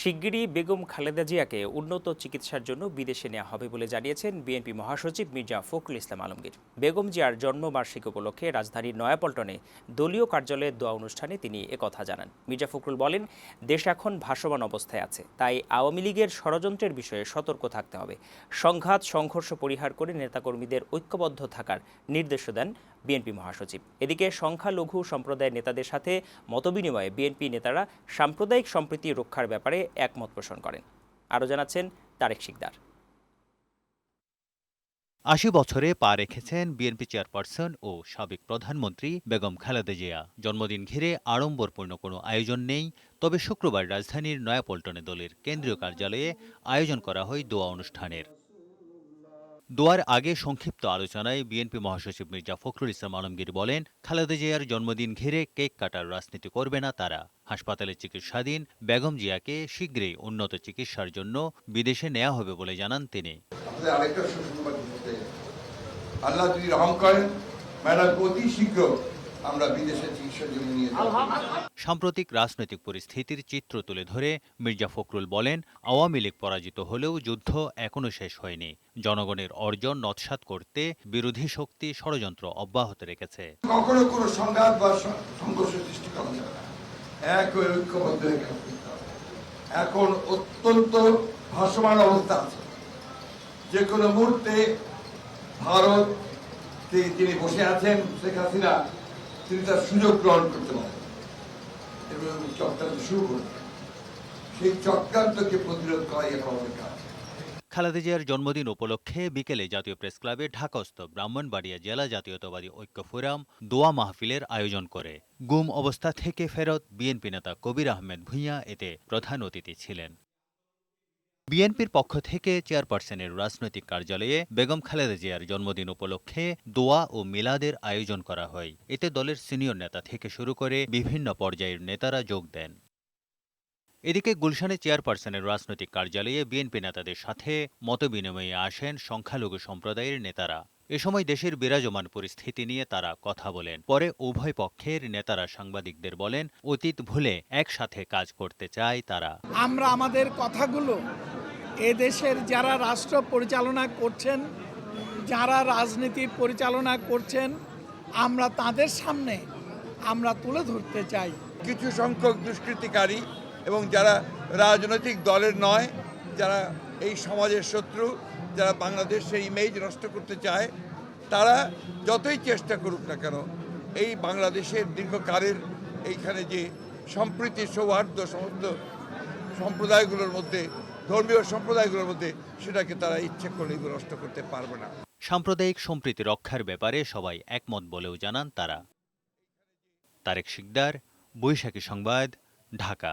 শিগগিরই বেগম খালেদা জিয়াকে উন্নত চিকিৎসার জন্য বিদেশে নেওয়া হবে বলে জানিয়েছেন বিএনপি মহাসচিব মির্জা ফখরুল ইসলাম আলমগীর। বেগম জিয়ার জন্মবার্ষিকী উপলক্ষে রাজধানীর নয়াপল্টনে দলীয় কার্যালয়ে দোয়া অনুষ্ঠানে তিনি একথা জানান। মির্জা ফখরুল বলেন, দেশ এখন ভাসমান অবস্থায় আছে, তাই আওয়ামী লীগের ষড়যন্ত্রের বিষয়ে সতর্ক থাকতে হবে। সংঘাত, সংঘর্ষ পরিহার করে নেতাকর্মীদের ঐক্যবদ্ধ থাকার নির্দেশ দেন বিএনপি মহাসচিব। এদিকে সংখ্যালঘু সম্প্রদায়ের নেতাদের সাথে মতবিনিময়ে বিএনপি নেতারা সাম্প্রদায়িক সম্প্রীতি রক্ষার ব্যাপারে একমত পোষণ করেন। আরও জানাচ্ছেন তারেক শিকদার। আশি বছরে পা রেখেছেন বিএনপি চেয়ারপারসন ও সাবেক প্রধানমন্ত্রী বেগম খালেদা জিয়া। জন্মদিন ঘিরে আড়ম্বরপূর্ণ কোনো আয়োজন নেই, তবে শুক্রবার রাজধানীর নয়াপল্টনে দলের কেন্দ্রীয় কার্যালয়ে আয়োজন করা হয় দোয়া অনুষ্ঠানের। দোয়ার আগে সংক্ষিপ্ত আলোচনায় বিএনপি মহাসচিব মির্জা ফখরুল ইসলাম আলমগীর বলেন, খালেদা জিয়ার জন্মদিন ঘিরে কেক কাটার রাজনীতি করবে না তারা। হাসপাতালে চিকিৎসাধীন বেগম জিয়াকে শীঘ্রই উন্নত চিকিৎসার জন্য বিদেশে নেওয়া হবে বলে জানান তিনি। আল্লাহ যদি রহম করেন, ম্যাডাম অতি শীঘ্র আমরা বিদেশে চিকিৎসার জন্য নিয়ে সাম্প্রতিক রাজনৈতিক পরিস্থিতির চিত্র তুলে ধরে মির্জা ফখরুল বলেন আওয়ামী লীগ পরাজিত হলেও যুদ্ধ এখনও শেষ হয়নি। জনগণের অর্জন নৎসাৎ করতে বিরোধী শক্তি ষড়যন্ত্র অব্যাহত রেখেছে। কখনো কোনো সংঘাত বা সংঘর্ষ সৃষ্টি করা যাবে না। এক ঐক্যবদ্ধ। এখন অত্যন্ত ভাসমান অবস্থা আছে। যে কোনো মুহূর্তে ভারত তিনি বসে আছেন শেখ হাসিনা তিনি তার সুযোগ গ্রহণ করতে পারেন। এবং চক্রান্ত শুরু করবেন সেই চক্রান্তকে প্রতিরোধ করাই আমাদের কাজ। খালেদা জিয়ার জন্মদিন উপলক্ষে বিকেলে জাতীয় প্রেস ক্লাবে ঢাকাস্থ ব্রাহ্মণবাড়িয়া জেলা জাতীয়তাবাদী ঐক্য ফোরাম দোয়া মাহফিলের আয়োজন করে। গুম অবস্থা থেকে ফেরত বিএনপি নেতা কবির আহমেদ ভূঁইয়া এতে প্রধান অতিথি ছিলেন। বিএনপির পক্ষ থেকে চেয়ারপারসনের রাজনৈতিক কার্যালয়ে বেগম খালেদা জিয়ার জন্মদিন উপলক্ষে দোয়া ও মিলাদের আয়োজন করা হয়। এতে দলের সিনিয়র নেতা থেকে শুরু করে বিভিন্ন পর্যায়ের নেতারা যোগ দেন। এদিকে গুলশানে চেয়ারপারসনের রাজনৈতিক কার্যালয়ে বিএনপি নেতাদের সাথে মতবিনিময়ে আসেন সংখ্যালঘু সম্প্রদায়ের নেতারা। এ সময় দেশের বিরাজমান পরিস্থিতি নিয়ে তারা কথা বলেন। পরে উভয় পক্ষের নেতারা সাংবাদিকদের বলেন, অতীত ভুলে একসাথে কাজ করতে চায় তারা। আমরা আমাদের কথাগুলো এদেশের যারা রাষ্ট্র পরিচালনা করছেন, যারা রাজনীতি পরিচালনা করছেন, আমরা তাদের সামনে আমরা তুলে ধরতে চাই। কিছু সংখ্যক দুষ্কৃতিকারী এবং যারা রাজনৈতিক দলের নয়, যারা এই সমাজের শত্রু, যারা বাংলাদেশের ইমেজ নষ্ট করতে চায়, তারা যতই চেষ্টা করুক না কেন, এই বাংলাদেশের দীর্ঘকালের এইখানে যে সম্প্রীতি সৌহার্দ্য সমস্ত সম্প্রদায়গুলোর মধ্যে ধর্মীয় সম্প্রদায়গুলোর মধ্যে সেটাকে তারা ইচ্ছে করলে এগুলো নষ্ট করতে পারবে না। সাম্প্রদায়িক সম্প্রীতি রক্ষার ব্যাপারে সবাই একমত বলেও জানান তারা। তারেক শিকদার, বৈশাখী সংবাদ, ঢাকা।